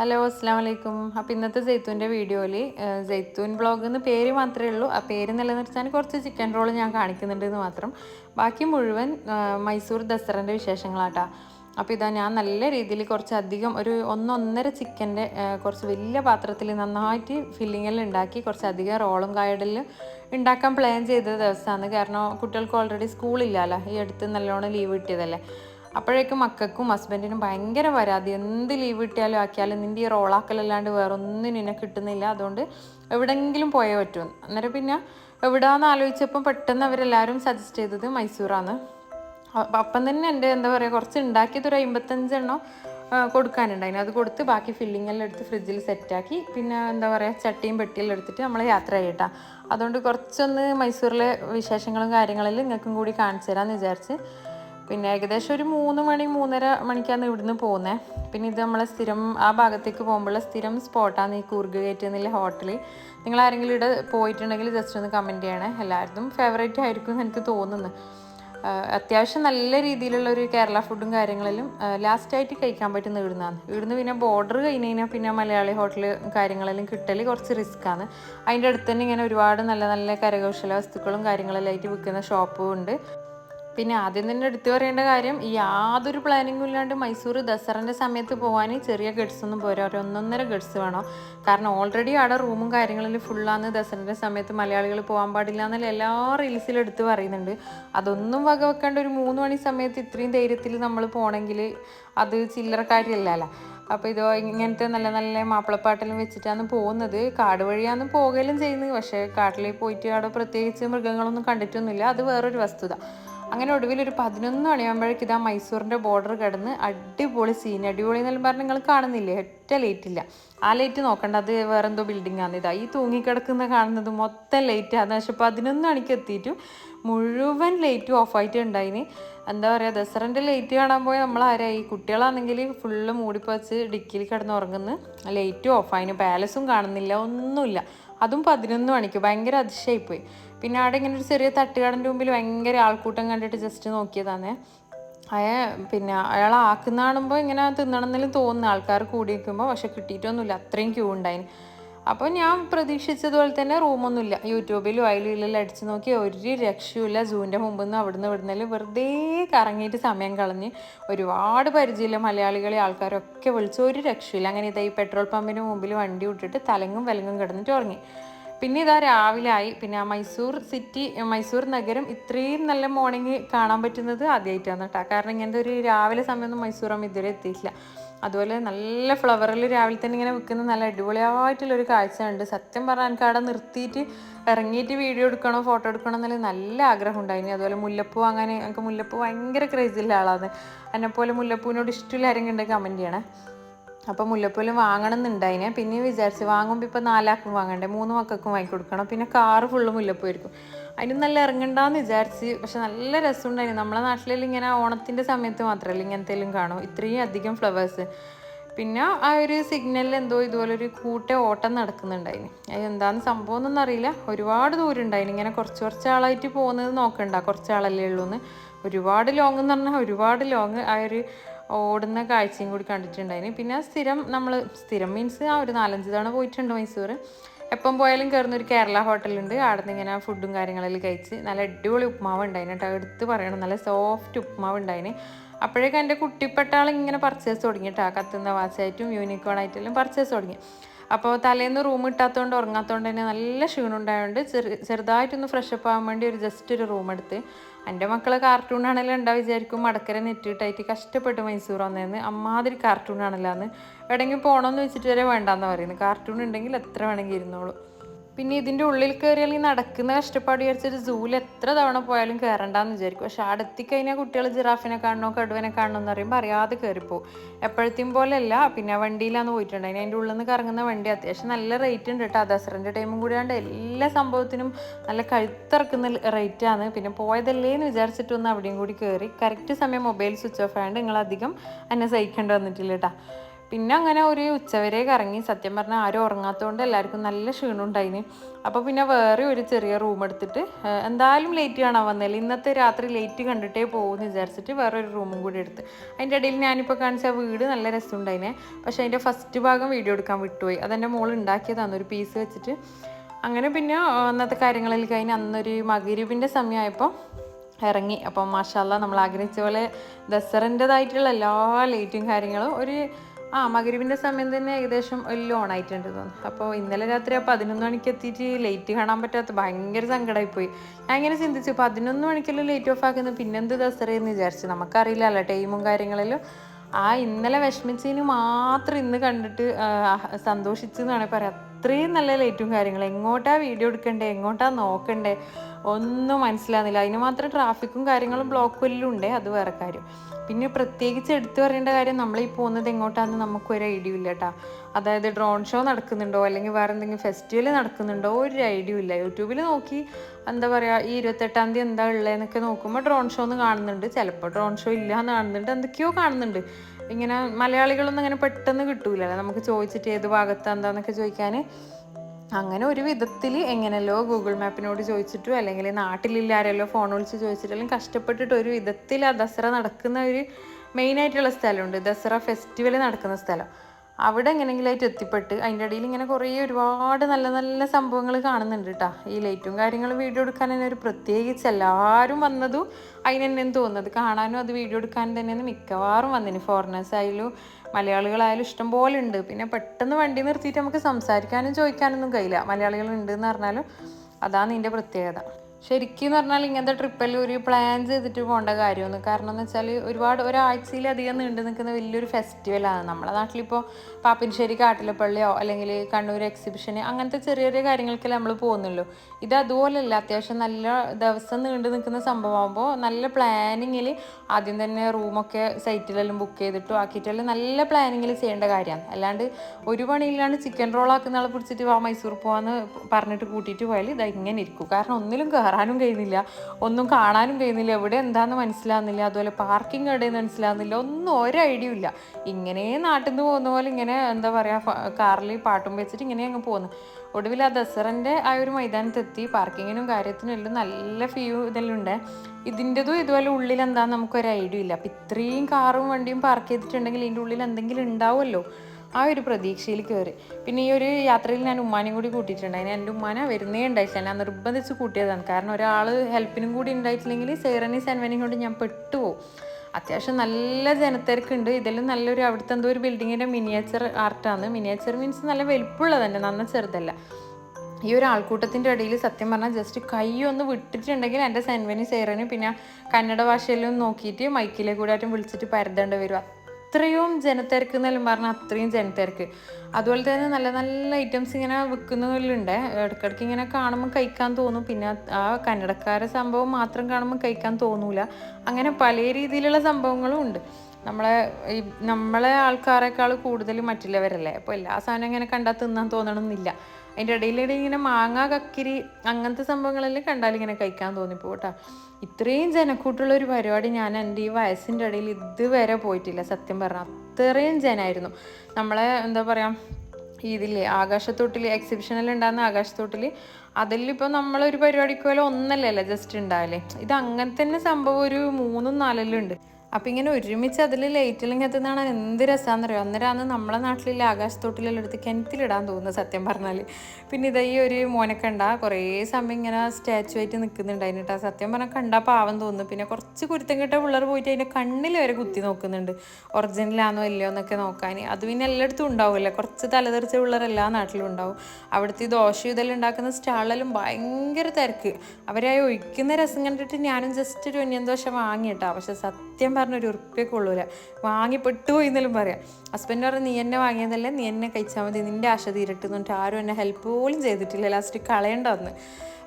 Hello അസ്സാം വലൈക്കും അപ്പോൾ ഇന്നത്തെ ജെയ്ത്തൂന്റെ വീഡിയോയിൽ ജെയ്ത്തൂൻ ബ്ലോഗ് എന്ന് പേര് മാത്രമേ ഉള്ളൂ. ആ പേര് നിലനിർത്താൻ കുറച്ച് ചിക്കൻ റോൾ ഞാൻ കാണിക്കുന്നുണ്ട് എന്ന് മാത്രം. ബാക്കി മുഴുവൻ മൈസൂർ ദസറന്റെ വിശേഷങ്ങളാട്ടാ. അപ്പോൾ ഇതാ ഞാൻ നല്ല രീതിയിൽ കുറച്ചധികം ഒരു ഒന്നൊന്നര ചിക്കന്റെ കുറച്ച് വലിയ പാത്രത്തിൽ നന്നായിട്ട് ഫില്ലിങ്ങെല്ലാം ഉണ്ടാക്കി കുറച്ചധികം റോളും കായടലും ഉണ്ടാക്കാൻ പ്ലാൻ ചെയ്ത ദിവസമാണ് കാരണം കുട്ടികൾക്ക് ഓൾറെഡി സ്കൂളില്ലല്ലോ ഈ അടുത്ത് നല്ലോണം ലീവ് കിട്ടിയതല്ലേ. അപ്പോഴേക്കും മക്കൾക്കും ഹസ്ബൻഡിനും ഭയങ്കര പരാതി. എന്ത് ലീവ് കിട്ടിയാലും ആക്കിയാലും നിന്റെ ഈ റോളാക്കലല്ലാണ്ട് വേറെ ഒന്നും നിന്നെ കിട്ടുന്നില്ല. അതുകൊണ്ട് എവിടെയെങ്കിലും പോയേ പറ്റുമെന്ന് അന്നേരം പിന്നെ എവിടാന്ന് ആലോചിച്ചപ്പോൾ പെട്ടെന്ന് അവരെല്ലാവരും സജസ്റ്റ് ചെയ്തത് മൈസൂറാണ് അപ്പ- തന്നെ എന്റെ എന്താ പറയുക കുറച്ച് ഉണ്ടാക്കിയത് ഒരു അമ്പത്തഞ്ചെണ്ണം കൊടുക്കാനുണ്ടായിരുന്നു അത് കൊടുത്ത് ബാക്കി ഫില്ലിംഗ് എല്ലാം എടുത്ത് ഫ്രിഡ്ജിൽ സെറ്റാക്കി പിന്നെ എന്താ പറയുക ചട്ടിയും പെട്ടിയെല്ലാം എടുത്തിട്ട് നമ്മൾ യാത്ര ചെയ്യട്ടാ. അതുകൊണ്ട് കുറച്ചൊന്ന് മൈസൂരിലെ വിശേഷങ്ങളും കാര്യങ്ങളെല്ലാം നിങ്ങൾക്കും കൂടി കാണിച്ചു തരാമെന്ന് വിചാരിച്ച് പിന്നെ ഏകദേശം ഒരു മൂന്ന് മണി മൂന്നര മണിക്കാണ് ഇവിടുന്ന് പോകുന്നത് പിന്നെ ഇത് നമ്മളെ സ്ഥിരം ആ ഭാഗത്തേക്ക് പോകുമ്പോഴുള്ള സ്ഥിരം സ്പോട്ടാണ് ഈ കൂർഗ് ഗേറ്റ് എന്നുള്ള ഹോട്ടൽ നിങ്ങൾ ആരെങ്കിലും ഇവിടെ പോയിട്ടുണ്ടെങ്കിൽ ജസ്റ്റ് ഒന്ന് കമന്റ് ചെയ്യണേ. എല്ലാവർക്കും ഫേവറേറ്റ് ആയിരിക്കും എന്ന് എനിക്ക് തോന്നുന്നു. അത്യാവശ്യം നല്ല രീതിയിലുള്ള ഒരു കേരള ഫുഡും കാര്യങ്ങളെല്ലാം ലാസ്റ്റായിട്ട് കഴിക്കാൻ പറ്റുന്ന ഇവിടുന്നാണ്. ഇവിടുന്ന് പിന്നെ ബോർഡർ കഴിഞ്ഞ് കഴിഞ്ഞാൽ പിന്നെ മലയാളി ഹോട്ടൽ കാര്യങ്ങളെല്ലാം കിട്ടൽ കുറച്ച് റിസ്ക്കാണ് അതിന്റെ അടുത്ത് തന്നെ ഇങ്ങനെ ഒരുപാട് നല്ല നല്ല കരകൗശല വസ്തുക്കളും കാര്യങ്ങളെല്ലാം ആയിട്ട് വിൽക്കുന്ന ഷോപ്പും ഉണ്ട്. പിന്നെ ആദ്യം തന്നെ എടുത്തു പറയേണ്ട കാര്യം യാതൊരു പ്ലാനിങ്ങും ഇല്ലാണ്ട് മൈസൂർ ദസറന്റെ സമയത്ത് പോകാൻ ചെറിയ ഗഡ്സ് ഒന്നും പോരാ. ഒരു ഒന്നൊന്നര ഗഡ്സ് വേണം. കാരണം ഓൾറെഡി അവിടെ റൂമും കാര്യങ്ങളിൽ ഫുള്ളാന്ന് ദസറന്റെ സമയത്ത് മലയാളികൾ പോകാൻ പാടില്ല എന്നല്ല എല്ലാ റീൽസിലും എടുത്ത് പറയുന്നുണ്ട്. അതൊന്നും വകവെക്കാണ്ട് ഒരു മൂന്ന് മണി സമയത്ത് ഇത്രയും ധൈര്യത്തിൽ നമ്മൾ പോകണമെങ്കിൽ അത് ചില്ലറ കാര്യമല്ല അപ്പോൾ ഇതോ ഇങ്ങനത്തെ നല്ല നല്ല മാപ്പിളപ്പാട്ടിലും വെച്ചിട്ടാണ് പോകുന്നത്. കാട് വഴിയാണ് പോകലും ചെയ്യുന്നത്. പക്ഷേ കാട്ടിൽ പോയിട്ട് അവിടെ പ്രത്യേകിച്ച് മൃഗങ്ങളൊന്നും കണ്ടിട്ടൊന്നുമില്ല. അത് വേറൊരു വസ്തുത. അങ്ങനെ ഒടുവിൽ ഒരു പതിനൊന്ന് മണിയാകുമ്പോഴേക്ക് ഇതാ മൈസൂറിന്റെ ബോർഡർ കിടന്ന് അടിപൊളി സീൻ അടിപൊളി എന്നെല്ലാം പറഞ്ഞ് നിങ്ങൾ കാണുന്നില്ലേ? ഒറ്റ ലൈറ്റില്ല ആ ലൈറ്റ് നോക്കണ്ട. അത് വേറെ എന്തോ ബിൽഡിംഗ് ആണ്. ഇതാ ഈ തൂങ്ങിക്കിടക്കുന്ന കാണുന്നത് മൊത്തം ലൈറ്റ് ആണ്. പക്ഷെ പതിനൊന്ന് മണിക്ക് എത്തിയിട്ടും മുഴുവൻ ലൈറ്റും ഓഫായിട്ട് ഉണ്ടായിന്. എന്താ പറയുക ദസറന്റെ ലൈറ്റ് കാണാൻ പോയ നമ്മൾ ആരായി കുട്ടികളാണെങ്കിൽ ഫുള്ള് മൂടിപ്പച്ച് ഡിക്കിയിൽ കിടന്ന് ഉറങ്ങുന്നു ലൈറ്റും ഓഫായിന് പാലസും കാണുന്നില്ല. ഒന്നുമില്ല. അതും പതിനൊന്ന് മണിക്ക്. ഭയങ്കര അതിശയായിപ്പോയി. പിന്നെ അവിടെ ഇങ്ങനെ ഒരു ചെറിയ തട്ടുകടന്റെ മുമ്പിൽ ഭയങ്കര ആൾക്കൂട്ടം കണ്ടിട്ട് ജസ്റ്റ് നോക്കിയതാണ് അയ പിന്നെ അയാൾ ആക്കുന്ന കാണുമ്പോൾ ഇങ്ങനെ തിന്നണമെന്നെല്ലാം തോന്നുന്നു ആൾക്കാർ കൂടി നിൽക്കുമ്പോൾ പക്ഷെ കിട്ടിയിട്ടൊന്നുമില്ല. അത്രയും ക്യൂ ഉണ്ടായിന്. അപ്പോൾ ഞാൻ പ്രതീക്ഷിച്ചതുപോലെ തന്നെ റൂമൊന്നുമില്ല. യൂട്യൂബിലും അതിലും അടിച്ചു നോക്കി ഒരു രക്ഷയുമില്ല. സൂവിന്റെ മുമ്പിൽ നിന്ന് അവിടുന്ന് ഇവിടുന്ന് വെറുതെ കറങ്ങിയിട്ട് സമയം കളഞ്ഞ് ഒരുപാട് പരിചയമില്ല. മലയാളികളെ ആൾക്കാരൊക്കെ വിളിച്ച് ഒരു രക്ഷയില്ല അങ്ങനെ ഇതാ ഈ പെട്രോൾ പമ്പിന് മുമ്പിൽ വണ്ടി വിട്ടിട്ട് തലങ്ങും വിലങ്ങും കിടന്നിട്ട് ഉറങ്ങി. പിന്നെ ഇതാ രാവിലെ ആയി പിന്നെ ആ മൈസൂർ സിറ്റി മൈസൂർ നഗരം ഇത്രയും നല്ല മോർണിംഗ് കാണാൻ പറ്റുന്നത് ആദ്യമായിട്ടാണ് കേട്ടോ. കാരണം ഇങ്ങനത്തെ ഒരു രാവിലെ സമയമൊന്നും മൈസൂറാകുമ്പോൾ ഇതുവരെ എത്തിയിട്ടില്ല. അതുപോലെ നല്ല ഫ്ലവറിൽ രാവിലെ തന്നെ ഇങ്ങനെ വിൽക്കുന്ന നല്ല അടിപൊളിയായിട്ടുള്ളൊരു കാഴ്ച ഉണ്ട് സത്യം പറഞ്ഞാൽ എനിക്ക് അവിടെ നിർത്തിയിട്ട് ഇറങ്ങിയിട്ട് വീഡിയോ എടുക്കണോ ഫോട്ടോ എടുക്കണോ എന്നുള്ള നല്ല ആഗ്രഹം ഉണ്ടായിരുന്നു. അതുപോലെ മുല്ലപ്പൂ അങ്ങനെ എനിക്ക് മുല്ലപ്പൂ ഭയങ്കര ക്രേസിലുള്ള ആളാണ്. എന്നെപ്പോലെ മുല്ലപ്പൂവിനോട് ഇഷ്ടമില്ല ആരെങ്കിലും ഉണ്ടെങ്കിൽ കമന്റ് ചെയ്യണേ. അപ്പോൾ മുല്ലപ്പൂലും വാങ്ങണം എന്നുണ്ടായിനെ. പിന്നെ വിചാരിച്ച് വാങ്ങുമ്പോൾ ഇപ്പോൾ നാലാക്കും വാങ്ങണ്ടേ? മൂന്ന് മക്കൾക്കും വാങ്ങി കൊടുക്കണം പിന്നെ കാറ് ഫുള്ള് മുല്ലപ്പൂ ആയിരിക്കും. അതിന് നല്ല ഇറങ്ങണ്ടെന്ന് വിചാരിച്ച്. പക്ഷെ നല്ല രസമുണ്ടായിരുന്നു നമ്മളെ നാട്ടിലെല്ലാം ഇങ്ങനെ ഓണത്തിന്റെ സമയത്ത് മാത്രമല്ല ഇങ്ങനത്തെല്ലാം കാണും. ഇത്രയും അധികം ഫ്ലവേഴ്സ് പിന്നെ ആ ഒരു സിഗ്നലിൽ എന്തോ ഇതുപോലെ ഒരു കൂട്ട ഓട്ടം നടക്കുന്നുണ്ടായിന്. അത് എന്താന്ന് സംഭവം ഒന്നും അറിയില്ല. ഒരുപാട് ദൂരം ഉണ്ടായിന് ഇങ്ങനെ കുറച്ച് കുറച്ച് ആളായിട്ട് പോകുന്നത് നോക്കണ്ട. കുറച്ച് ആളല്ലേ ഉള്ളൂ എന്ന് ഒരുപാട് ലോങ് എന്ന് പറഞ്ഞാൽ ഒരുപാട് ലോങ് ആ ഒരു ഓടുന്ന കാഴ്ചയും കൂടി കണ്ടിട്ടുണ്ടായിന്. പിന്നെ സ്ഥിരം നമ്മൾ സ്ഥിരം മീൻസ് ആ ഒരു നാലഞ്ച് തവണ പോയിട്ടുണ്ട് മൈസൂർ എപ്പം പോയാലും കയറുന്ന ഒരു കേരള ഹോട്ടലുണ്ട്. അവിടെ നിന്ന് ഇങ്ങനെ ഫുഡും കാര്യങ്ങളെല്ലാം കഴിച്ച് നല്ല അടിപൊളി ഉപ്മാവ് ഉണ്ടായിന് കേട്ടോ. എടുത്ത് പറയണം നല്ല സോഫ്റ്റ് ഉപ്മാവ് ഉണ്ടായിന്. അപ്പോഴേക്കും എന്റെ കുട്ടിപ്പെട്ടാൾ ഇങ്ങനെ പർച്ചേസ് തുടങ്ങിയിട്ടാ കത്തുന്ന വാച്ചായിട്ടും യൂണിക്കോൺ ആയിട്ടെല്ലാം പർച്ചേസ് തുടങ്ങി. അപ്പോൾ തലേന്ന് റൂം ഇട്ടാത്തതുകൊണ്ട് ഉറങ്ങാത്തതുകൊണ്ട് തന്നെ നല്ല ക്ഷീണം ഉണ്ടായതുകൊണ്ട് ചെറു ചെറുതായിട്ടൊന്ന് ഫ്രഷപ്പ് ആവാൻ വേണ്ടി ഒരു ജസ്റ്റ് ഒരു റൂം എടുത്ത് എന്റെ മക്കൾ കാർട്ടൂൺ ആണെങ്കിലും ഉണ്ടാ വിചാരിക്കും? മടക്കര നെറ്റിട്ടായിട്ട് കഷ്ടപ്പെട്ട് മൈസൂർ വന്നതെന്ന് അമ്മാതിരി കാർട്ടൂൺ ആണല്ലോ എന്ന് എവിടെയെങ്കിലും പോകണമെന്ന് വെച്ചിട്ട് വരെ വേണ്ടാന്ന് പറയുന്നത്. കാർട്ടൂൺ ഉണ്ടെങ്കിൽ എത്ര വേണമെങ്കിൽ ഇരുന്നോളൂ. പിന്നെ ഇതിന്റെ ഉള്ളിൽ കയറിയാൽ ഈ നടക്കുന്ന കഷ്ടപ്പാട് വിചാരിച്ചൊരു സൂവിൽ എത്ര തവണ പോയാലും കയറണ്ടെന്ന് വിചാരിക്കും. പക്ഷെ അവിടെ എത്തിക്കഴിഞ്ഞാൽ കുട്ടികൾ ജിറാഫിനെ കാണണോ കടുവനെ കാണണോ എന്ന് പറയുമ്പോൾ അറിയാതെ കയറിപ്പോവും എപ്പോഴത്തെയും പോലെയല്ല പിന്നെ വണ്ടിയിലാന്ന് പോയിട്ടുണ്ടായി അതിന്റെ ഉള്ളിൽ നിന്ന് കറങ്ങുന്ന വണ്ടി അത്യാവശ്യം നല്ല റേറ്റ് ഉണ്ട് കേട്ടോ. ദസറന്റെ ടൈമും കൂടിയാണ്ട് എല്ലാ സംഭവത്തിനും നല്ല കഴുത്തിറക്കുന്ന റേറ്റാണ് പിന്നെ പോയതല്ലേ എന്ന് വിചാരിച്ചിട്ടൊന്ന് അവിടെയും കൂടി കയറി കറക്റ്റ് സമയം മൊബൈൽ സ്വിച്ച് ഓഫ് ആയതുകൊണ്ട് നിങ്ങൾ അധികം എന്നെ സഹിക്കേണ്ടി വന്നിട്ടില്ല കേട്ടോ. പിന്നെ അങ്ങനെ ഒരു ഉച്ചവരെ കറങ്ങി സത്യം പറഞ്ഞാൽ ആരും ഉറങ്ങാത്തതുകൊണ്ട് എല്ലാവർക്കും നല്ല ക്ഷീണം ഉണ്ടായിന് അപ്പോൾ പിന്നെ വേറെ ഒരു ചെറിയ റൂം എടുത്തിട്ട് എന്തായാലും ലേറ്റ് കാണാൻ വന്നില്ല ഇന്നത്തെ രാത്രി ലേറ്റ് കണ്ടിട്ടേ പോകുമെന്ന് വിചാരിച്ചിട്ട് വേറെ ഒരു റൂമും കൂടി എടുത്ത്. അതിന്റെ ഇടയിൽ ഞാനിപ്പോൾ കാണിച്ച വീട് നല്ല രസമുണ്ടായിനെ. പക്ഷേ അതിന്റെ ഫസ്റ്റ് ഭാഗം വീഡിയോ എടുക്കാൻ വിട്ടുപോയി. അതെന്റെ മോൾ ഉണ്ടാക്കിയതാണ് ഒരു പീസ് വെച്ചിട്ട്. അങ്ങനെ പിന്നെ അന്നത്തെ കാര്യങ്ങളിൽ കഴിഞ്ഞ് അന്നൊരു മകരീബിന്റെ സമയമായപ്പോൾ ഇറങ്ങി. അപ്പം മാഷാല്ല നമ്മൾ ആഗ്രഹിച്ച പോലെ ദസറിന്റെതായിട്ടുള്ള എല്ലാ ലൈറ്റും കാര്യങ്ങളും ഒരു ആ മകരുവിന്റെ സമയം തന്നെ ഏകദേശം എല്ലാം ഓണായിട്ടുണ്ട് തോന്നുന്നു. അപ്പോൾ ഇന്നലെ രാത്രി ആ പതിനൊന്ന് മണിക്ക് എത്തിയിട്ട് ലേറ്റ് കാണാൻ പറ്റാത്ത ഭയങ്കര സങ്കടമായിപ്പോയി ഞാൻ ഇങ്ങനെ ചിന്തിച്ചു പതിനൊന്ന് മണിക്കെല്ലാം ലേറ്റ് ഓഫ് ആക്കുന്നത് പിന്നെന്ത് ദസറയെന്ന് വിചാരിച്ചു. നമുക്കറിയില്ലല്ലോ ടൈമും കാര്യങ്ങളെല്ലാം. ആ ഇന്നലെ വിഷമിച്ചതിന് മാത്രം ഇന്ന് കണ്ടിട്ട് സന്തോഷിച്ചെന്നാണ് പറയാം. അത്രയും നല്ല ലൈറ്റും കാര്യങ്ങളും. എങ്ങോട്ടാ വീഡിയോ എടുക്കണ്ടേ? എങ്ങോട്ടാ നോക്കണ്ടേ? ഒന്നും മനസ്സിലാകുന്നില്ല അതിന് മാത്രം ട്രാഫിക്കും കാര്യങ്ങളും ബ്ലോക്ക് എല്ലാം ഉണ്ട് അത് വേറെ കാര്യം. പിന്നെ പ്രത്യേകിച്ച് എടുത്തു പറയേണ്ട കാര്യം നമ്മൾ ഈ പോകുന്നത് എങ്ങോട്ടാണെന്ന് നമുക്കൊരു ഐഡിയ ഇല്ല കേട്ടോ അതായത് ഡ്രോൺ ഷോ നടക്കുന്നുണ്ടോ? അല്ലെങ്കിൽ വേറെ എന്തെങ്കിലും ഫെസ്റ്റിവൽ നടക്കുന്നുണ്ടോ? ഒരു ഐഡിയ ഇല്ല. യൂട്യൂബിൽ നോക്കി എന്താ പറയുക ഈ ഇരുപത്തെട്ടാം തീയതി എന്താ ഉള്ളതെന്നൊക്കെ നോക്കുമ്പോൾ ഡ്രോൺ ഷോ എന്ന് കാണുന്നുണ്ട്. ചിലപ്പോൾ ഡ്രോൺ ഷോ ഇല്ല എന്ന് കാണുന്നുണ്ട്. എന്തൊക്കെയോ കാണുന്നുണ്ട്. ഇങ്ങനെ മലയാളികളൊന്നും അങ്ങനെ പെട്ടെന്ന് കിട്ടൂല നമുക്ക് ചോദിച്ചിട്ട് ഏത് ഭാഗത്താണ് എന്താണെന്നൊക്കെ ചോദിക്കാൻ അങ്ങനെ ഒരു വിധത്തിൽ എങ്ങനെയല്ലോ ഗൂഗിൾ മാപ്പിനോട് ചോദിച്ചിട്ടോ അല്ലെങ്കിൽ നാട്ടിലില്ല ആരെല്ലോ ഫോൺ വിളിച്ച് ചോദിച്ചിട്ടും കഷ്ടപ്പെട്ടിട്ട് ഒരു വിധത്തിൽ ആ ദസറ നടക്കുന്ന ഒരു മെയിനായിട്ടുള്ള സ്ഥലമുണ്ട്. ദസറ ഫെസ്റ്റിവൽ നടക്കുന്ന സ്ഥലം. അവിടെ എങ്ങനെയെങ്കിലായിട്ട് എത്തിപ്പെട്ട് അതിന്റെ ഇടയിൽ ഇങ്ങനെ കുറേ ഒരുപാട് നല്ല നല്ല സംഭവങ്ങൾ കാണുന്നുണ്ട് കേട്ടോ ഈ ലൈറ്റും കാര്യങ്ങളും വീഡിയോ എടുക്കാൻ തന്നെ ഒരു പ്രത്യേകിച്ച് എല്ലാവരും വന്നതും അതിനെന്നെ തോന്നുന്നത് കാണാനും അത് വീഡിയോ എടുക്കാൻ തന്നെയാണ് മിക്കവാറും വന്നിന്. ഫോറിനേഴ്സ് ആയാലും മലയാളികളായാലും ഇഷ്ടം പോലെ ഉണ്ട്. പിന്നെ പെട്ടെന്ന് വണ്ടി നിർത്തിയിട്ട് നമുക്ക് സംസാരിക്കാനും ചോദിക്കാനൊന്നും കഴിയില്ല. മലയാളികൾ ഉണ്ട് എന്ന് പറഞ്ഞാലും അതാണ് ഇതിന്റെ പ്രത്യേകത. ശരിക്കും എന്ന് പറഞ്ഞാൽ ഇങ്ങനത്തെ ട്രിപ്പിൽ ഒരു പ്ലാൻ ചെയ്തിട്ട് പോകേണ്ട കാര്യമൊന്നും കാരണം എന്ന് വെച്ചാൽ ഒരുപാട് ഒരാഴ്ചയിലധികം നീണ്ടു നിൽക്കുന്ന വലിയൊരു ഫെസ്റ്റിവലാണ് നമ്മുടെ നാട്ടിലിപ്പോൾ പാപ്പിൻശ്ശേരി കാട്ടിലപ്പള്ളിയോ അല്ലെങ്കിൽ കണ്ണൂർ എക്സിബിഷന് അങ്ങനത്തെ ചെറിയ ചെറിയ കാര്യങ്ങൾക്കല്ലേ നമ്മൾ പോകുന്നുള്ളൂ. ഇത് അതുപോലെയല്ല അത്യാവശ്യം നല്ല ദിവസം നീണ്ടു നിൽക്കുന്ന സംഭവമാകുമ്പോൾ നല്ല പ്ലാനിങ്ങിൽ ആദ്യം തന്നെ റൂമൊക്കെ സൈറ്റിലെല്ലാം ബുക്ക് ചെയ്തിട്ടും ആക്കിയിട്ടെല്ലാം നല്ല പ്ലാനിങ്ങിൽ ചെയ്യേണ്ട കാര്യമാണ്. അല്ലാണ്ട് ഒരു പണിയില്ലാണ്ട് ചിക്കൻ റോൾ ആക്കുന്ന ആളെ പിടിച്ചിട്ട് വാ മൈസൂർ പോവാന്ന് പറഞ്ഞിട്ട് കൂട്ടിയിട്ട് പോയാൽ ഇത് ഇങ്ങനെ ഇരിക്കും. കാരണം ഒന്നിലും കയറാനും കഴിയുന്നില്ല ഒന്നും കാണാനും കഴിയുന്നില്ല എവിടെ എന്താന്ന് മനസ്സിലാകുന്നില്ല അതുപോലെ പാർക്കിംഗ് എവിടെയെന്ന് മനസ്സിലാകുന്നില്ല ഒന്നും ഒരു ഐഡിയ ഇല്ല. ഇങ്ങനെ നാട്ടിൽ നിന്ന് പോകുന്ന പോലെ ഇങ്ങനെ എന്താ പറയുക കാറിൽ പാട്ടും വെച്ചിട്ട് ഇങ്ങനെ അങ്ങ് പോകുന്നു. ഒടുവിൽ ആ ദസറന്റെ ആ ഒരു മൈതാനത്തെത്തി പാർക്കിങ്ങിനും കാര്യത്തിനും എല്ലാം നല്ല ഫ്യൂ ഇതെല്ലാം ഉണ്ട്. ഇതിന്റെതും ഇതുപോലെ ഉള്ളിൽ എന്താണെന്ന് നമുക്കൊരു ഐഡിയ ഇല്ല. അപ്പം ഇത്രയും കാറും വണ്ടിയും പാർക്ക് ചെയ്തിട്ടുണ്ടെങ്കിൽ ഇതിന്റെ ഉള്ളിൽ എന്തെങ്കിലും ഉണ്ടാവുമല്ലോ. ആ ഒരു പ്രതീക്ഷയിൽ കയറി പിന്നെ ഈ ഒരു യാത്രയിൽ ഞാൻ ഉമ്മാനെയും കൂടി കൂട്ടിയിട്ടുണ്ട്. അതിന് എന്റെ ഉമ്മാന വരുന്നേ ഉണ്ടായിട്ടില്ല. ഞാൻ നിർബന്ധിച്ച് കൂട്ടിയതാണ്. കാരണം ഒരാൾ ഹെൽപ്പിനും കൂടി ഉണ്ടായിട്ടില്ലെങ്കിൽ സേറനെയും സെൻവനെയും കൊണ്ട് ഞാൻ പെട്ടുപോകും അത്യാവശ്യം നല്ല ജനത്തിരക്കുണ്ട്. ഇതിലും നല്ലൊരു അവിടുത്തെ എന്തോ ഒരു ബിൽഡിങ്ങിന്റെ മിനിയേച്ചർ ആർട്ടാണ്. മിനിയേച്ചർ മീൻസ് നല്ല വലിപ്പമുള്ളത് തന്നെ നന്ന ചെറുതല്ല. ഈ ഒരു ആൾക്കൂട്ടത്തിന്റെ ഇടയിൽ സത്യം പറഞ്ഞാൽ ജസ്റ്റ് കൈ ഒന്ന് വിട്ടിട്ടുണ്ടെങ്കിൽ എന്റെ സെൻവനി സേറന് പിന്നെ കന്നഡ ഭാഷയിലും നോക്കിയിട്ട് മൈക്കിലെ കൂടെ ആയിട്ടും വിളിച്ചിട്ട് പരതേണ്ടി വരും. അത്രയും ജനത്തിരക്ക് എന്നെല്ലാം പറഞ്ഞാൽ അത്രയും ജനത്തിരക്ക്. അതുപോലെ തന്നെ നല്ല നല്ല ഐറ്റംസ് ഇങ്ങനെ വിൽക്കുന്നവരിലുണ്ട് ഇടയ്ക്കിടയ്ക്ക് ഇങ്ങനെ കാണുമ്പോൾ കഴിക്കാൻ തോന്നും. പിന്നെ ആ കന്നഡക്കാരെ സംഭവം മാത്രം കാണുമ്പോൾ കഴിക്കാൻ തോന്നൂല. അങ്ങനെ പല രീതിയിലുള്ള സംഭവങ്ങളും ഉണ്ട്. നമ്മളെ ഈ നമ്മളെ ആൾക്കാരെക്കാൾ കൂടുതൽ മറ്റുള്ളവരല്ലേ? അപ്പോൾ എല്ലാ സാധനവും ഇങ്ങനെ കണ്ടാൽ തിന്നാൻ തോന്നണമെന്നില്ല അതിന്റെ ഇടയിലിടെ ഇങ്ങനെ മാങ്ങ കക്കിരി അങ്ങനത്തെ സംഭവങ്ങളെല്ലാം കണ്ടാൽ ഇങ്ങനെ കഴിക്കാൻ തോന്നിപ്പോ ഇത്രയും ജനക്കൂട്ടുള്ള ഒരു പരിപാടി ഞാൻ എന്റെ ഈ വയസ്സിന്റെ ഇടയിൽ ഇതുവരെ പോയിട്ടില്ല സത്യം പറഞ്ഞാൽ. അത്രയും ജനമായിരുന്നു നമ്മളെ എന്താ പറയുക ഇതില്ലേ ആകാശത്തോട്ടിൽ എക്സിബിഷനിൽ ഉണ്ടാകുന്ന ആകാശത്തോട്ടിൽ അതിലിപ്പോൾ നമ്മളൊരു പരിപാടിക്ക് പോലെ ഒന്നല്ലല്ലോ ജസ്റ്റ് ഉണ്ടാവില്ലേ ഇത് അങ്ങനെ തന്നെ സംഭവം ഒരു മൂന്നും നാലെല്ലാം ഉണ്ട്. അപ്പം ഇങ്ങനെ ഒരുമിച്ച് അതിൽ ലൈറ്റിലും എത്തുന്നതാണ് എന്ത് രസമാണെന്ന് അറിയാം അന്നേരമാണ് നമ്മളെ നാട്ടിലുള്ള ആകാശത്തോട്ടിലെല്ലാം എടുത്ത് കിണറ്റിലിടാൻ തോന്നുന്നത് സത്യം പറഞ്ഞാൽ പിന്നെ ഇതാ ഈ ഒരു മോനക്കണ്ട കണ്ട കുറേ സമയം ഇങ്ങനെ സ്റ്റാച്ചു ആയിട്ട് നിൽക്കുന്നുണ്ട് അതിനിട്ട് സത്യം പറഞ്ഞാൽ കണ്ടാൽ പാവം തോന്നുന്നു. പിന്നെ കുറച്ച് കുരുത്തം കെട്ട പിള്ളേർ പോയിട്ട് അതിന്റെ കണ്ണിൽ വരെ കുത്തി നോക്കുന്നുണ്ട്. ഒറിജിനലാണോ ഇല്ലയോ എന്നൊക്കെ നോക്കാൻ അത് പിന്നെ എല്ലായിടത്തും ഉണ്ടാവില്ല. കുറച്ച് തലതെറിച്ച പിള്ളേർ എല്ലാ നാട്ടിലും ഉണ്ടാവും. അവിടുത്തെ ഈ ദോശ ഇതെല്ലാം ഉണ്ടാക്കുന്ന സ്റ്റാളിലും ഭയങ്കര തിരക്ക്. അവരായി ഒഴിക്കുന്ന രസം കണ്ടിട്ട് ഞാനും ജസ്റ്റ് ഒരു ഒന്നിയൻ ദോശ വാങ്ങിയിട്ടാണ് പക്ഷെ സത്യം പറഞ്ഞ ഒരു ഉറുപ്പ്യ വാങ്ങി പെട്ടുപോയി എന്നെല്ലാം പറയാം. ഹസ്ബൻഡ് പറഞ്ഞു നീ എന്നെ വാങ്ങിയതല്ലേ നീ എന്നെ കഴിച്ചാൽ മതി നിന്റെ ആശ തീരട്ട് എന്നിട്ട് ആരും എന്നെ ഹെൽപ്പ് പോലും ചെയ്തിട്ടില്ല. ലാസ്റ്റ് കളയേണ്ട വന്ന്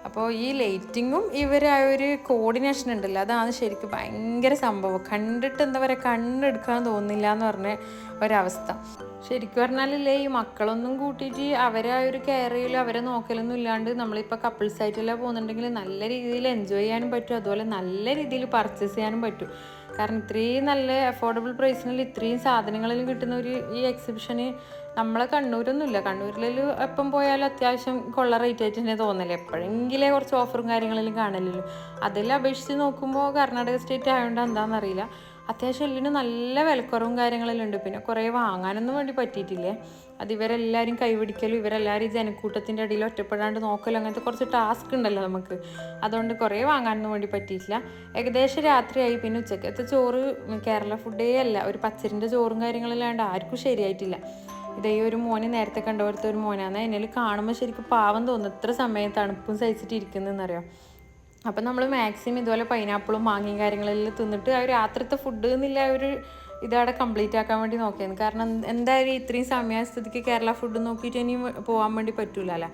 അപ്പോൾ ഈ ലൈറ്റിങ്ങും ഇവരെ ആ ഒരു കോർഡിനേഷൻ ഉണ്ടല്ലോ അതാണ് ശരിക്കും ഭയങ്കര സംഭവം. കണ്ടിട്ട് എന്താ പറയുക കണ്ണെടുക്കാൻ തോന്നില്ല എന്ന് പറഞ്ഞ ഒരവസ്ഥ. ശരിക്കും പറഞ്ഞാലല്ലേ ഈ മക്കളൊന്നും കൂട്ടിയിട്ട് അവരെ ആ ഒരു കെയർ ചെയ്യലും അവരെ നോക്കലൊന്നും ഇല്ലാണ്ട് നമ്മളിപ്പോൾ കപ്പിൾസ് ആയിട്ടെല്ലാം പോകുന്നുണ്ടെങ്കിൽ നല്ല രീതിയിൽ എൻജോയ് ചെയ്യാനും പറ്റും അതുപോലെ നല്ല രീതിയിൽ പർച്ചേസ് ചെയ്യാനും പറ്റും. കാരണം ഇത്രയും നല്ല അഫോർഡബിൾ പ്രൈസിനിൽ ഇത്രയും സാധനങ്ങളിൽ കിട്ടുന്ന ഒരു ഈ എക്സിബിഷന് നമ്മളെ കണ്ണൂരൊന്നുമില്ല. കണ്ണൂരിൽ എപ്പം പോയാലും അത്യാവശ്യം കൊള്ള റേറ്റ് ആയിട്ട് തന്നെ തോന്നൽ. എപ്പോഴെങ്കിലേ കുറച്ച് ഓഫറും കാര്യങ്ങളിലും കാണലല്ലോ അതിൽ അപേക്ഷിച്ച് നോക്കുമ്പോൾ കർണാടക സ്റ്റേറ്റ് ആയതുകൊണ്ട് എന്താണെന്നറിയില്ല അത്യാവശ്യം എല്ലിന് നല്ല വിലക്കുറവും കാര്യങ്ങളെല്ലാം ഉണ്ട്. പിന്നെ കുറേ വാങ്ങാനൊന്നും വേണ്ടി പറ്റിയിട്ടില്ലേ? അത് ഇവരെല്ലാവരും കൈപിടിക്കലും ഇവരെല്ലാവരും ഈ ജനക്കൂട്ടത്തിന്റെ അടിയിൽ ഒറ്റപ്പെടാണ്ട് നോക്കലും അങ്ങനത്തെ കുറച്ച് ടാസ്ക് ഉണ്ടല്ലോ നമുക്ക്. അതുകൊണ്ട് കുറേ വാങ്ങാനൊന്നും വേണ്ടി പറ്റിയിട്ടില്ല. ഏകദേശം രാത്രിയായി. പിന്നെ ഉച്ചക്കത്തെ ചോറ് കേരള ഫുഡേ അല്ല. ഒരു പച്ചരിന്റെ ചോറും കാര്യങ്ങളില്ലാണ്ട് ആർക്കും ശരിയായിട്ടില്ല. ഇതേ ഒരു മോനെ നേരത്തെ കണ്ടുപോലത്തെ ഒരു മോനാണ്. കാണുമ്പോൾ ശരിക്കും പാവം തോന്നുന്നു ഇത്ര സമയം തണുപ്പും സഹിച്ചിട്ട് ഇരിക്കുന്നതെന്നറിയാം? അപ്പം നമ്മൾ മാക്സിമം ഇതുപോലെ പൈനാപ്പിളും മാങ്ങയും കാര്യങ്ങളെല്ലാം തിന്നിട്ട് ആ രാത്രിത്തെ ഫുഡ് എന്നില്ല ഒരു ഇതവിടെ കംപ്ലീറ്റ് ആക്കാൻ വേണ്ടി നോക്കിയത്. കാരണം എന്തായാലും ഇത്രയും സമയസ്ഥിതിക്ക് കേരള ഫുഡ് നോക്കിയിട്ട് ഇനി പോകാൻ വേണ്ടി പറ്റൂലല്ല?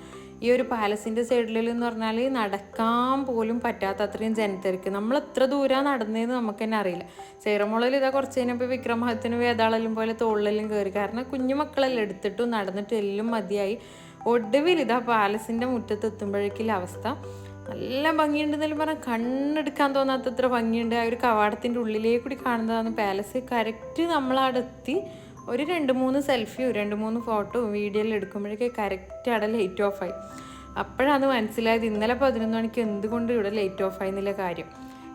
ഈ ഒരു പാലസിന്റെ സൈഡിൽ എന്ന് പറഞ്ഞാൽ നടക്കാൻ പോലും പറ്റാത്ത അത്രയും ജനത്തിരക്ക്. നമ്മൾ എത്ര ദൂരം നടന്നതെന്ന് നമുക്ക് തന്നെ അറിയില്ല. സൈറമോളിൽ ഇതാ കുറച്ച് കഴിഞ്ഞപ്പോൾ വിക്രമഹത്തിന് വേതാളെല്ലാം പോലെ തോളിലെല്ലാം കയറി കാരണം കുഞ്ഞു മക്കളെല്ലാം എടുത്തിട്ടും നടന്നിട്ടും എല്ലാം മതിയായി. ഒടുവിൽ ഇതാ പാലസിന്റെ മുറ്റത്ത് എത്തുമ്പോഴേക്കുള്ള അവസ്ഥ. നല്ല ഭംഗിയുണ്ടെന്നാലും പറഞ്ഞാൽ കണ്ണെടുക്കാൻ തോന്നാത്തത്ര ഭംഗിയുണ്ട്. ആ ഒരു കവാടത്തിന്റെ ഉള്ളിലേക്ക് കൂടി കാണുന്നതാണ് പാലസ് കറക്റ്റ് നമ്മളവിടെ എത്തി ഒരു രണ്ട് മൂന്ന് സെൽഫിയും രണ്ട് മൂന്ന് ഫോട്ടോയും വീഡിയോയിൽ എടുക്കുമ്പോഴേക്ക് കറക്റ്റ് അവിടെ ലൈറ്റ് ഓഫായി അപ്പോഴാണ് മനസ്സിലായത് ഇന്നലെ പതിനൊന്ന് മണിക്ക് എന്തുകൊണ്ട് ഇവിടെ ലൈറ്റ് ഓഫായി എന്നുള്ള കാര്യം.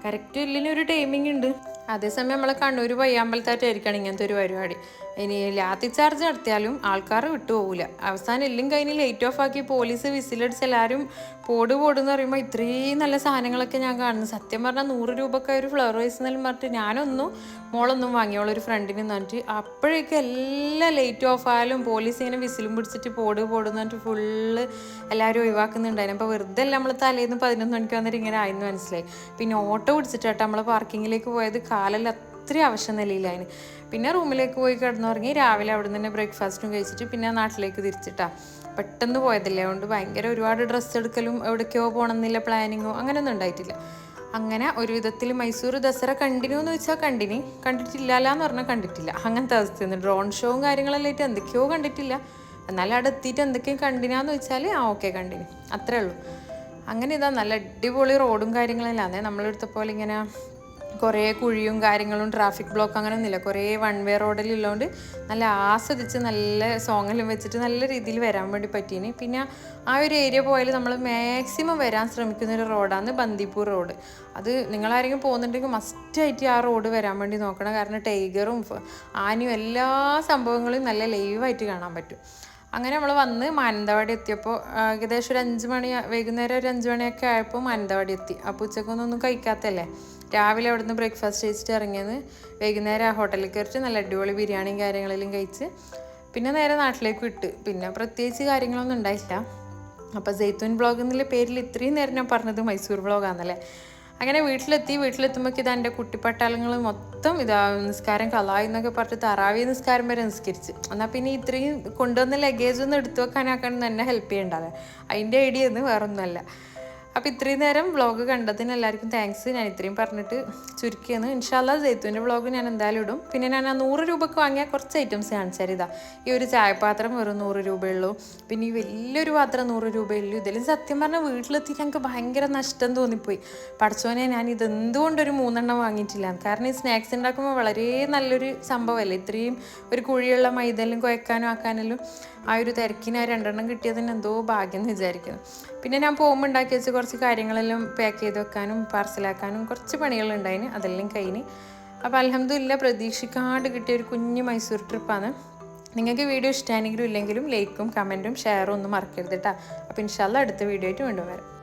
കറക്റ്റ് ഇല്ലിനൊരു ടൈമിംഗ് ഉണ്ട്. അതേസമയം നമ്മളെ കണ്ണൂർ പയ്യാമ്പലത്തായിട്ടായിരിക്കണം ഇങ്ങനത്തെ ഒരു പരിപാടി. ഇനി ലാത്തി ചാർജ് നടത്തിയാലും ആൾക്കാർ വിട്ടുപോകില്ല അവസാനം എല്ലാം കഴിഞ്ഞ് ലൈറ്റ് ഓഫ് ആക്കി പോലീസ് വിസിലടിച്ച് എല്ലാവരും പോട് പോടെന്ന് പറയുമ്പോൾ ഇത്രയും നല്ല സാധനങ്ങളൊക്കെ ഞാൻ കാണുന്നു. സത്യം പറഞ്ഞാൽ നൂറ് രൂപക്ക് ഒരു ഫ്ലവർ വൈസ് എന്നെല്ലാം പറഞ്ഞിട്ട് ഞാനൊന്നും മോളൊന്നും വാങ്ങിയോളൂ ഒരു ഫ്രണ്ടിന് പറഞ്ഞിട്ട് അപ്പോഴേക്കും എല്ലാ ലൈറ്റ് ഓഫ് ആയാലും പോലീസ് ഇങ്ങനെ വിസിലും പിടിച്ചിട്ട് പോട് പോടെന്ന് പറഞ്ഞിട്ട് ഫുള്ള് എല്ലാവരും ഒഴിവാക്കുന്നുണ്ടായിരുന്നു. അപ്പോൾ വെറുതെ അല്ല നമ്മൾ തലേന്ന് പതിനൊന്ന് മണിക്ക് വന്നിട്ട് ഇങ്ങനെ ആയിരുന്നു മനസ്സിലായി. പിന്നെ ഓട്ടോ പിടിച്ചിട്ടാട്ടോ നമ്മൾ പാർക്കിങ്ങിലേക്ക് പോയത്. കാലെല്ലാം അത്രയും ആവശ്യം നിലയിലായിന് പിന്നെ റൂമിലേക്ക് പോയി കിടന്നുറങ്ങി രാവിലെ അവിടെ നിന്ന് ബ്രേക്ക്ഫാസ്റ്റും കഴിച്ചിട്ട് പിന്നെ നാട്ടിലേക്ക് തിരിച്ചിട്ടാ. പെട്ടെന്ന് പോയതല്ലേ അതുകൊണ്ട് ഭയങ്കര ഒരുപാട് ഡ്രസ്സ് എടുക്കലും എവിടേക്കോ പോകണമെന്നില്ല പ്ലാനിങ്ങോ അങ്ങനെയൊന്നും ഉണ്ടായിട്ടില്ല. അങ്ങനെ ഒരു വിധത്തിൽ മൈസൂർ ദസറ കണ്ടിന്യൂ എന്ന് വെച്ചാൽ കണ്ടിനി കണ്ടിട്ടില്ല എന്ന് പറഞ്ഞാൽ കണ്ടിട്ടില്ല. അങ്ങനത്തെ അവസ്ഥയൊന്നും ഡ്രോൺ ഷോവും കാര്യങ്ങളെല്ലാം ആയിട്ട് എന്തൊക്കെയോ കണ്ടിട്ടില്ല. എന്നാലും അവിടെ എത്തിയിട്ട് എന്തൊക്കെയും കണ്ടിനാന്ന് വെച്ചാൽ ആ ഓക്കെ കണ്ടിനി അത്രേ ഉള്ളൂ. അങ്ങനെ ഇതാ നല്ല അടിപൊളി റോഡും കാര്യങ്ങളെല്ലാം. നമ്മളെടുത്ത പോലെ ഇങ്ങനെ കുറേ കുഴിയും കാര്യങ്ങളും ട്രാഫിക് ബ്ലോക്ക് അങ്ങനെ ഒന്നുമില്ല കുറേ വൺ വേ റോഡിലുള്ളതുകൊണ്ട് നല്ല ആസ്വദിച്ച് നല്ല സോങ്ങെല്ലാം വെച്ചിട്ട് നല്ല രീതിയിൽ വരാൻ വേണ്ടി പറ്റീന്. പിന്നെ ആ ഒരു ഏരിയ പോയാൽ നമ്മൾ മാക്സിമം വരാൻ ശ്രമിക്കുന്ന ഒരു റോഡാണ് ബന്ദിപ്പൂർ റോഡ് അത് നിങ്ങളാരെങ്കിലും പോകുന്നുണ്ടെങ്കിൽ മസ്റ്റായിട്ട് ആ റോഡ് വരാൻ വേണ്ടി നോക്കണം. കാരണം ടൈഗറും ആനയും എല്ലാ സംഭവങ്ങളും നല്ല ലൈവായിട്ട് കാണാൻ പറ്റും. അങ്ങനെ നമ്മൾ വന്ന് മാനന്തവാടി എത്തിയപ്പോൾ ഏകദേശം ഒരു അഞ്ച് മണി വൈകുന്നേരം ഒരു അഞ്ച് മണിയൊക്കെ ആയപ്പോൾ മാനന്തവാടി എത്തി. അപ്പോൾ ഉച്ചക്കൊന്നും കഴിക്കാത്തല്ലേ? രാവിലെ അവിടുന്ന് ബ്രേക്ക്ഫാസ്റ്റ് കഴിച്ചിട്ട് ഇറങ്ങിയത് വൈകുന്നേരം ആ ഹോട്ടലിൽ കയറിയിട്ട് നല്ല അടിപൊളി ബിരിയാണിയും കാര്യങ്ങളെല്ലാം കഴിച്ച് പിന്നെ നേരെ നാട്ടിലേക്ക് വിട്ട്. പിന്നെ പ്രത്യേകിച്ച് കാര്യങ്ങളൊന്നും ഉണ്ടായില്ല. അപ്പോൾ ജെയ്ത്തൂൻ ബ്ലോഗ് എന്നുള്ള പേരിൽ ഇത്രയും നേരം ഞാൻ പറഞ്ഞത് മൈസൂർ ബ്ലോഗാണല്ലേ അങ്ങനെ വീട്ടിലെത്തി വീട്ടിലെത്തുമ്പോൾ ഇതാ എന്റെ കുട്ടിപ്പട്ടാളങ്ങൾ മൊത്തം ഇതാ നിസ്കാരം കലായി എന്നൊക്കെ പറഞ്ഞിട്ട് തറാവി നിസ്കാരം വരെ നിസ്കരിച്ച്. എന്നാൽ പിന്നെ ഇത്രയും കൊണ്ടുവന്ന ലഗേജ് ഒന്ന് എടുത്തു വെക്കാനാക്കാൻ തന്നെ ഹെൽപ്പ് ചെയ്യേണ്ടത്. അതിന്റെ ഐഡിയ ഒന്നും വേറൊന്നുമല്ല. അപ്പോൾ ഇത്രയും നേരം വ്ളോഗ് കണ്ടതിന് എല്ലാവർക്കും താങ്ക്സ് ഞാൻ ഇത്രയും പറഞ്ഞിട്ട് ചുരുക്കിയെന്ന് ഇൻഷാല്ല ജയ്ത്തുവിന്റെ വ്ളോഗ് ഞാൻ എന്തായാലും ഇടും. പിന്നെ ഞാൻ ആ നൂറ് രൂപയ്ക്ക് വാങ്ങിയ കുറച്ച് ഐറ്റംസ് കാണിച്ചാൽ ഇതാ. ഈ ഒരു ചായപാത്രം വെറും നൂറ് രൂപയുള്ളൂ. പിന്നെ ഈ വലിയൊരു പാത്രം നൂറ് രൂപയുള്ളൂ. ഇതിലും സത്യം പറഞ്ഞാൽ വീട്ടിലെത്തി ഞങ്ങൾക്ക് ഭയങ്കര നഷ്ടം തോന്നിപ്പോയി. പഠിച്ചോനെ ഞാൻ ഇതെന്തുകൊണ്ടൊരു മൂന്നെണ്ണം വാങ്ങിയിട്ടില്ല. കാരണം ഈ സ്നാക്സ് ഉണ്ടാക്കുമ്പോൾ വളരെ നല്ലൊരു സംഭവമല്ലേ ഇത്രയും ഒരു കുഴിയുള്ള മൈദെല്ലാം കുഴക്കാനും ആക്കാനെല്ലാം ആ ഒരു തിരക്കിന് ആ രണ്ടെണ്ണം കിട്ടിയതിന് എന്തോ ഭാഗ്യം എന്ന് വിചാരിക്കുന്നു. പിന്നെ ഞാൻ പോകുമ്പോൾ ഉണ്ടാക്കി വെച്ച് കുറച്ച് കാര്യങ്ങളെല്ലാം പാക്ക് ചെയ്ത് വെക്കാനും പാർസലാക്കാനും കുറച്ച് പണികളുണ്ടായിന് അതെല്ലാം കഴിഞ്ഞ്. അപ്പോൾ അലഹമ്മദില്ല പ്രതീക്ഷിക്കാണ്ട് കിട്ടിയ ഒരു കുഞ്ഞു മൈസൂർ ട്രിപ്പാണ് നിങ്ങൾക്ക് വീഡിയോ ഇഷ്ടമാണെങ്കിലും ഇല്ലെങ്കിലും ലൈക്കും കമന്റും ഷെയറും ഒന്നും മറക്കരുത് കേട്ടോ അപ്പോൾ ഇൻഷാല്ല അടുത്ത വീഡിയോ ആയിട്ട് വീണ്ടും വരാം.